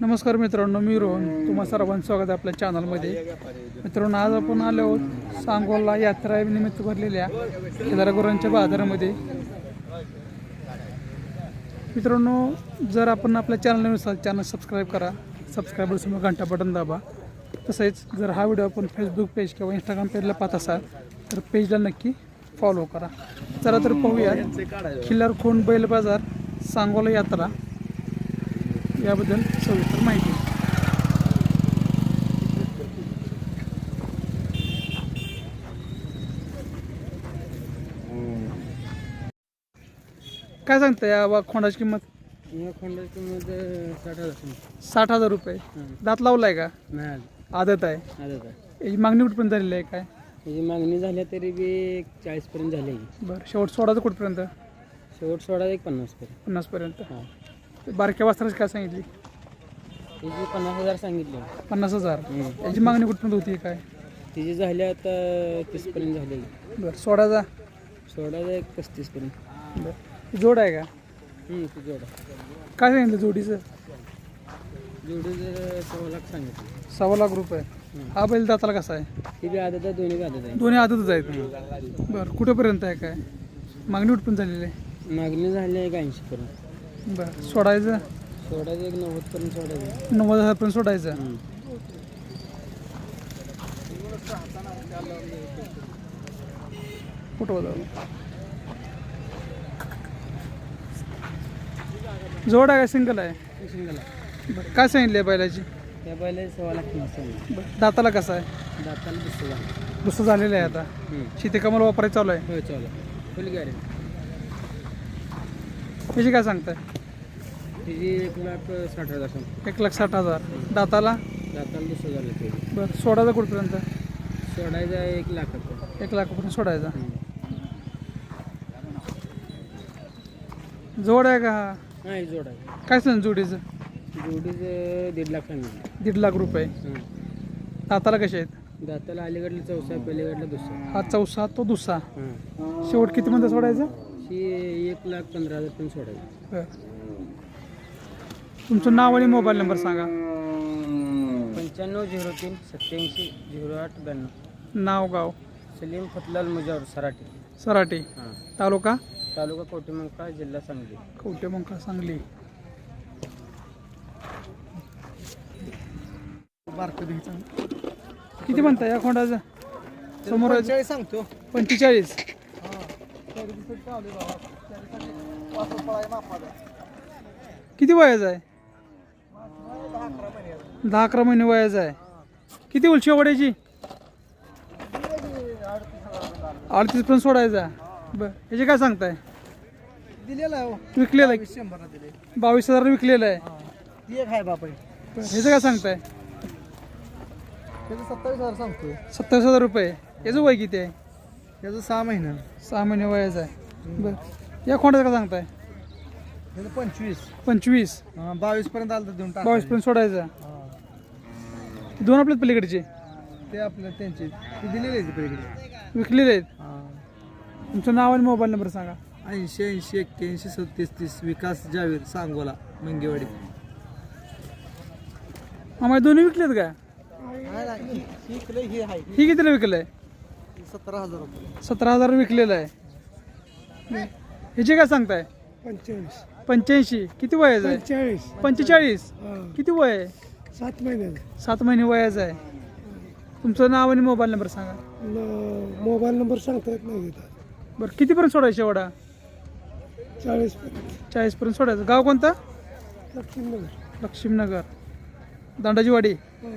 नमस्कार मित्रांनो मी रोहन. तुम्हा सर्वांचं स्वागत आहे आपल्या चॅनलमध्ये मित्रांनो आज आपण आलो आहोत सांगोला यात्रा निमित्त भरलेल्या केदारगुरांच्या बाजारामध्ये. मित्रांनो जर आपण आपल्या चॅनल नसाल चॅनल सबस्क्राईब करा. सबस्क्राईबर समोर घंटा बटन दाबा. तसेच जर हा व्हिडिओ आपण फेसबुक पेज किंवा इंस्टाग्राम पेजला पाहत असाल तर पेजला नक्की फॉलो करा. चला तर पाहूया खिल्लार खून बैल बाजार सांगोला यात्रा. याबद्दल सविस्तर माहिती. काय सांगता या वा खोंडाची किंमत? खोंडाची किंमत साठ हजार साठ हजार रुपये. दात लावलाय का? नाही आदत आहे. आलं आहे. याची मागणी कुठपर्यंत झालेली आहे काय? त्याची मागणी झाल्या तरी बी एक चाळीसपर्यंत झाली बरं शेवट सोडायचं कुठपर्यंत? शेवट सोडा एक पन्नासपर्यंत. पन्नासपर्यंत. हां. बारक्या वासराची काय सांगितली? त्याची पन्नास हजार सांगितले. पन्नास हजार. याची मागणी कुठपर्यंत होती काय? तिची झाली आता तीसपर्यंत झाली बरं सोडायचा सोडायचं एक पस्तीसपर्यंत. बरं. जोड आहे का? हम्म, ती जोडा काय सांगितलं जोडीचं? जोडी जर सव्वा लाख सांगितलं. सव्वा लाख रुपये. हा बैल दाताला कसा आहे? ती बी आदत आहे दोन्ही बी आदत आहे. दोन्ही आदतच आहेत. बरं कुठेपर्यंत आहे काय? मागणी कुठपर्यंत झालेली आहे? मागणी झाली आहे ऐंशीपर्यंत? बरं. सोडायचं? सोडायचं एक नव्वदपर्यंत सोडायचं. नव्वद हजारपर्यंत सोडायचं? हम्म. कुठं जोड आहे का? सिंगल आहे? सिंगल आहे. बरं. काय सांगितले बैलाची? त्या बैला सव्वा लाख किंमत सांगितली. बरं. दाताला कसं आहे? दाताला दुसरं दुसरं झालेलं आहे आता. शेती कामाला वापरायचं चालू आहे. हो चालेल फुल गॅरेंटी त्याची काय सांगताय? तिची एक लाख साठ हजार सांगतो. एक लाख साठ हजार. दाताला? दाताला दुसरं झालं ते बरं सोडायचं कुठपर्यंत? सोडायचं एक लाखाचं. एक लाखापर्यंत सोडायचा. जोड आहे का हा? नाही जोड आहे. काय सांग जोडीचं? जोडीचं दीड लाख सांगितलं दीड लाख रुपये. हं. दाताला कसे आहेत? दाताला अलीकडलं चौसा पलीकडलं दुसरं. हा चौसा तो दुसरा. हां शेवट किती मध्ये सोडायचं? ही एक लाख पंधरा हजार पण सोडायचं. बरं. तुमचं नाव आणि मोबाईल नंबर सांगा. पंच्याण्णव झिरो तीन सत्याऐंशी झिरो आठ ब्याण्णव. नाव गाव. सलीम फतलाल मुजावर सराटी सराटे हां. तालुका? तालुका कोटीमंका जिल्हा सांगली. कवटे मंका सांगली किती म्हणता या खोंडाचं? समोर सांगतो. पंचेचाळीस. किती वयाचं आहे? दहा अकरा महिने वयाचं आहे. किती उलशी वड्याची अडतीस पण सोडायचा बर याचे काय सांगताय? दिलेला आहे विकलेलं आहे. बावीस हजार विकलेलं आहे. एक आहे बापा बरं, ह्याचं काय सांगताय? सत्तावीस हजार सांगतो सत्तावीस हजार रुपये. याचं वय किती आहे? त्याचं सहा महिना. सहा महिने वयाचं आहे. बरं. या खोंडाचं काय सांगताय? त्याचं पंचवीस. पंचवीस. बावीस पर्यंत आलं तर देऊन टाक बावीस पर्यंत सोडायचा. दोन आपल्याच पलीकडचे? ते आपलं त्यांचे. ते दिलेले आहे पलीकडे. विकलेले आहेत? तुमचं नाव आणि मोबाईल नंबर सांगा. ऐंशी ऐंशी एक्क्याऐंशी सत्तीस तीस. विकास जावीर सांगोला मंगेवाडी. आम्हाला दोन्ही विकलेत का ही ही कितीला विकलं आहे. सतरा हजार रुपये. सतरा हजार विकलेलं आहे. ह्याचे काय सांगताय? पंचेचाळीस. पंच्याऐंशी. किती वयाचं आहे चाळीस पंचेचाळीस. किती वय आहे? सात महिने सात महिने वयाचं आहे. तुमचं नाव आणि मोबाईल नंबर सांगा. मोबाईल नंबर सांगता येत नाही बरं कितीपर्यंत सोडायचं एवढा? चाळीस चाळीसपर्यंत सोडायचं. गाव कोणतं? लक्ष्मीनगर. लक्ष्मीनगर. दांडाची वाडी हो.